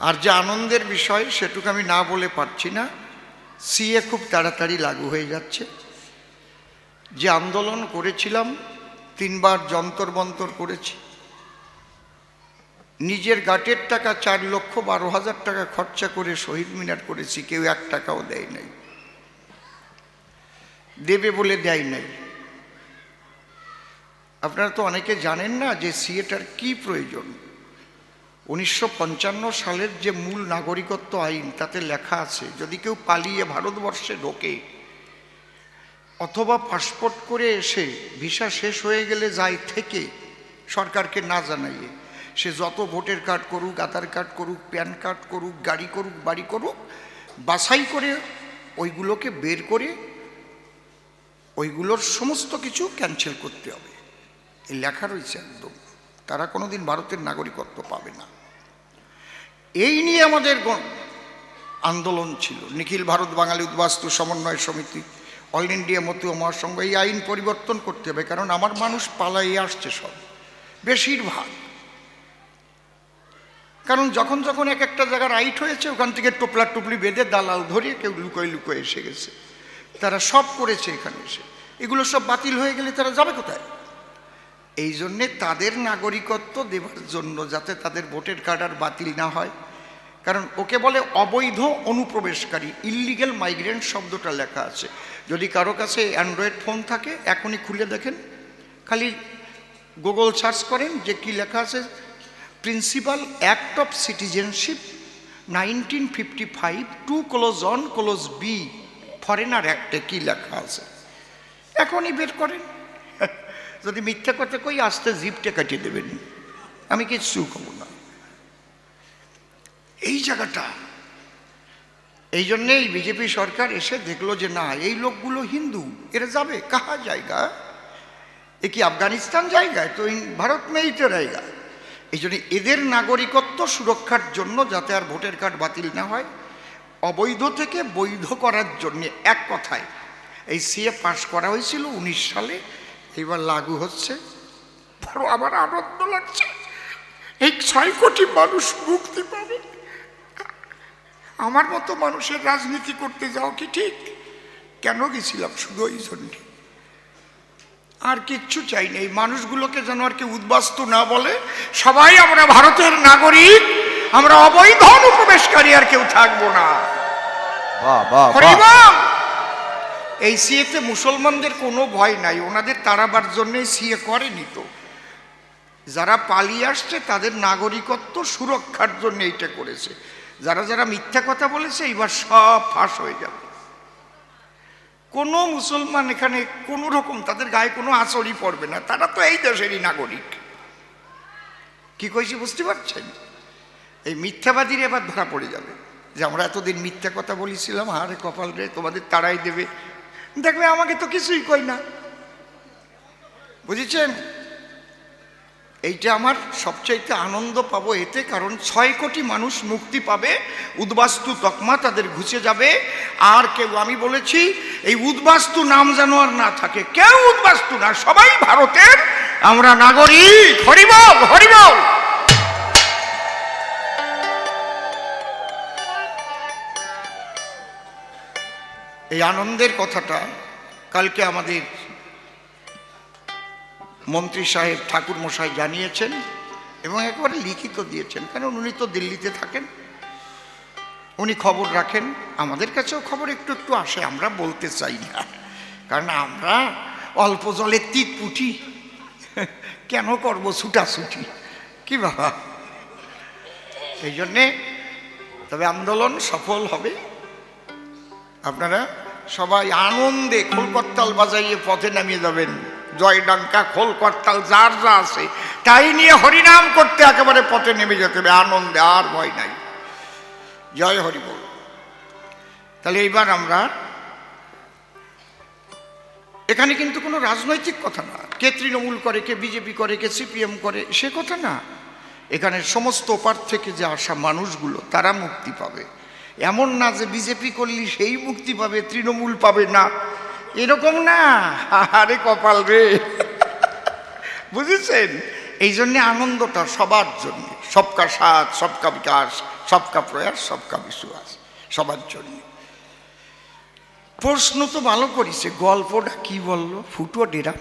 আর যে আনন্দের বিষয় সেটুকু আমি না বলে পারছি না, সিএ খুব তাড়াতাড়ি লাগু হয়ে যাচ্ছে। যে আন্দোলন করেছিলাম, তিনবার যন্তর মন্তর করেছি। নিজের গাটের টাকা চার লক্ষ বারো হাজার টাকা খরচা করে শহীদ মিনার করেছি, কেউ এক টাকাও দেয় নাই। দেবে বলে দেয় নাই। আপনারা তো অনেকে জানেন না যে সিএটার কি প্রয়োজন? উনিশশো পঞ্চান্ন সালের যে মূল নাগরিকত্ব আইন, তাতে লেখা আছে, যদি কেউ পালিয়ে ভারতবর্ষে ঢোকে অথবা পাসপোর্ট করে এসে ভিসা শেষ হয়ে গেলে যায় থেকে সরকারকে না জানাইয়ে, সে যত ভোটের কার্ড করুক, আধার কার্ড করুক, প্যান কার্ড করুক, গাড়ি করুক, বাড়ি করুক, বাছাই করে ওইগুলোকে বের করে ওইগুলোর সমস্ত কিছু ক্যান্সেল করতে হবে। এই লেখা রয়েছে একদম। তারা কোনোদিন ভারতের নাগরিকত্ব পাবে না। এই নিয়ে আমাদের আন্দোলন ছিল। নিখিল ভারত বাঙালি উদ্বাস্তু সমন্বয় সমিতি, অল ইন্ডিয়া মতুয়া মহাসংঘ, এই আইন পরিবর্তন করতে হবে, কারণ আমার মানুষ পালাই আসছে সব, বেশিরভাগ। কারণ যখন যখন এক একটা জায়গা রাইট হয়েছে, ওখান থেকে টোপলা টুপলি বেঁধে দালাল ধরিয়ে কেউ লুকোয় লুকোয় এসে গেছে। তারা সব করেছে এখানে এসে। এগুলো সব বাতিল হয়ে গেলে তারা যাবে কোথায়? এই জন্যে তাদের নাগরিকত্ব দেওয়ার জন্য যাতে তাদের ভোটের কার্ড আর বাতিল না হয়। কারণ ওকে বলে অবৈধ অনুপ্রবেশকারী ইল্লিগেল মাইগ্রেন্ট শব্দটা লেখা আছে। যদি কারও কাছে অ্যান্ড্রয়েড ফোন থাকে, এখনই খুলে দেখেন। খালি গুগল সার্চ করেন যে কি লেখা আছে। Principal act of citizenship nineteen fifty five two close on close B foreigner অ্যাক্টে কী লেখা আছে। এখনই বের করেন। যদি মিথ্যা কথা কই, আসতে জিপটে কাটিয়ে দেবেন। আমি কিচ্ছু কব না। এই জায়গাটা, এই জন্যেই বিজেপি সরকার এসে দেখল যে না, এই লোকগুলো হিন্দু, এরা যাবে কাহা জায়গা? এ কি আফগানিস্তান জায়গায় তো ভারত মেই তো জায়গা। এই জন্য এদের নাগরিকত্ব সুরক্ষার জন্য যাতে আর ভোটের কার্ড বাতিল না হয়, অবৈধ থেকে বৈধ করার জন্য এক কথায়, এই সিএ পাশ করা হয়েছিল উনিশ সালে। এবার লাগু হচ্ছে। বড় আমার আনন্দ লাগছে। এই ছয় কোটি মানুষ মুক্তি পাবে। আমার মতো মানুষের রাজনীতি করতে যাও কি ঠিক? কেন গেছিলাম শুধু ওই জন্যে? আর কিচ্ছু চাই না এই মানুষগুলোকে যেন আর কি উদ্বাস্তু না বলে সবাই আমরা ভারতের নাগরিক আমরা অবৈধ অনুপ্রবেশকারী আর কেউ থাকব না। এই সিএতে মুসলমানদের কোনো ভয় নাই, ওনাদের তাড়াবার জন্যে সিএ করেনি তো। যারা পালিয়ে আসছে, তাদের নাগরিকত্ব সুরক্ষার জন্য এইটা করেছে। যারা যারা মিথ্যা কথা বলেছে এবার সব ফাঁস হয়ে যাবে। কোনো মুসলমান এখানে কোনো রকম তাদের গায়ে কোনো আচরই পড়বে না, তারা তো এই দেশেরই নাগরিক। কি কইছি বুঝতে পারছেন? এই মিথ্যাবাদীর এবার ধরা পড়ে যাবে যে আমরা এতদিন মিথ্যা কথা বলেছিলাম আরে কপাল রে, তোমাদের তারাই দেবে। দেখবে আমাকে তো কিছুই কই না। বুঝেছেন? এইটা আমার সবচাইতে আনন্দ পাবো এতে, কারণ ছয় কোটি মানুষ মুক্তি পাবে, উদ্বাস্তু তকমা তাদের ঘুচে যাবে। আর কেউ, আমি বলেছি, এই উদ্বাস্তু নাম যেন আর না থাকে, কেউ উদ্বাস্তু না, সবাই ভারতের, আমরা নাগরিক। হরিবল হরিবল! এই আনন্দের কথাটা কালকে আমাদের মন্ত্রী সাহেব ঠাকুর মশাই জানিয়েছেন এবং একেবারে লিখিত দিয়েছেন। কারণ উনি তো দিল্লিতে থাকেন। উনি খবর রাখেন। আমাদের কাছেও খবর একটু একটু আসে, আমরা বলতে চাই না। কারণ আমরা অল্প জলে তিক পুটি কেন করব ছুটাছুটি? কি বাবা? এই জন্যে তবে আন্দোলন সফল হবে। আপনারা সবাই আনন্দে খোলকর্তাল বাজাইয়ে পথে নামিয়ে যাবেন জয় ডাঙ্কা খোল করতাল যার যা আছে, তাই নিয়ে হরিনাম করতে একেবারে পথে নেমে যেতে হবে। আনন্দে আর ভয় নাই। জয় হরি বল। তাহলে এইবার আমরা, এখানে কিন্তু কোনো রাজনৈতিক কথা না। কে তৃণমূল করে, কে বিজেপি করে, কে সিপিএম করে, সে কথা না। এখানে সমস্ত ওপার থেকে যে আসা মানুষগুলো, তারা মুক্তি পাবে। এমন না যে বিজেপি করলি সেই মুক্তি পাবে, তৃণমূল পাবে না। এরকম না। আরে কপাল রে। বুঝেছেন? এই জন্যে আনন্দটা সবার জন্য। সবকা সাথ, সবকা বিকাশ, সবকা প্রয়াস, সবকা বিশ্বাস, সবার জন্য। প্রশ্ন তো ভালো করেছে, গল্পটা কি বলল? ফুটো ডেরা।